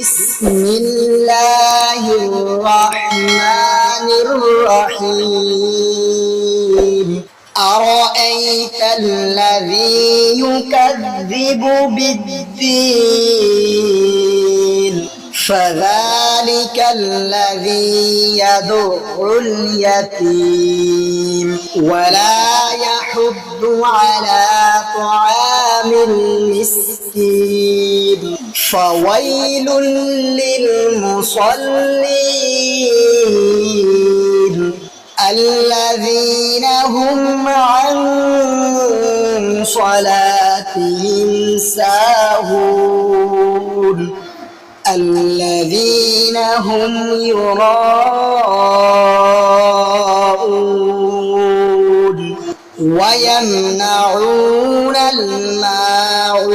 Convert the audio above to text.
بسم الله الرحمن الرحيم. أرأيت الذي يكذب بالدين؟ فذلك الذي يدع اليتيم. ولا يحض على طعام المسكين. فويل للمصلين. الذين هم عن صلاتهم ساهون. الذين هم يراءون. ويمنعون الماعون.